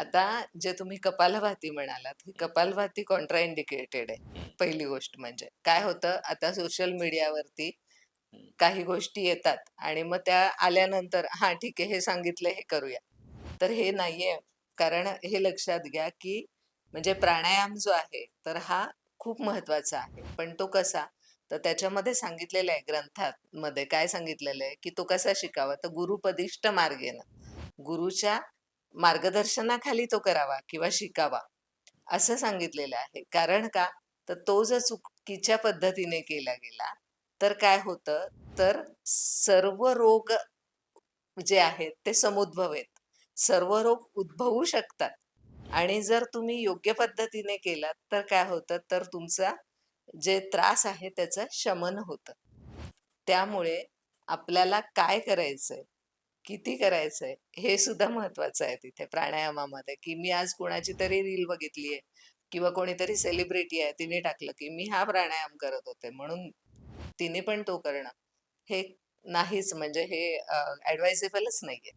आता जे तुम्ही कपालभाती म्हणालात ही कपालभाती कॉन्ट्रा इंडिकेटेड आहे. पहिली गोष्ट म्हणजे. काय होतं? आता सोशल मीडियावरती काही गोष्टी येतात आणि मग त्या आल्यानंतर हा ठीक आहे हे सांगितलं हे करूया. तर हे नाहीये. कारण हे लक्षात घ्या की म्हणजे प्राणायाम जो आहे तर हा खूप महत्त्वाचा आहे. पण तो कसा? तर त्याच्यामध्ये सांगितलेलं आहे ग्रंथात मध्ये काय सांगितलेलं आहे की तो कसा शिकावा? तर गुरुपदिष्ट मार्गेनं. गुरुच्या मार्गदर्शनाखाली तो करावा किंवा शिकावा असं सांगितलेलं आहे. कारण का? तर तो जर चुकीच्या पद्धतीने केला गेला तर काय होतं? तर सर्व रोग जे आहेत ते समुद्भवेत. सर्व रोग उद्भवू शकतात. आणि जर तुम्ही योग्य पद्धतीने केलात तर काय होतं? तर तुमचा जे त्रास आहे त्याचं शमन होतं. त्यामुळे आपल्याला काय करायचंय? किती करायचंय? हे सुद्धा महत्वाचं आहे तिथे प्राणायामामध्ये की मी आज कोणाची तरी रील बघितली आहे किंवा कोणीतरी सेलिब्रिटी आहे तिने टाकलं की मी हा प्राणायाम करत होते म्हणून तिने पण तो करणं. हे नाहीच म्हणजे हे ऍडवायझेबलच नाहीये.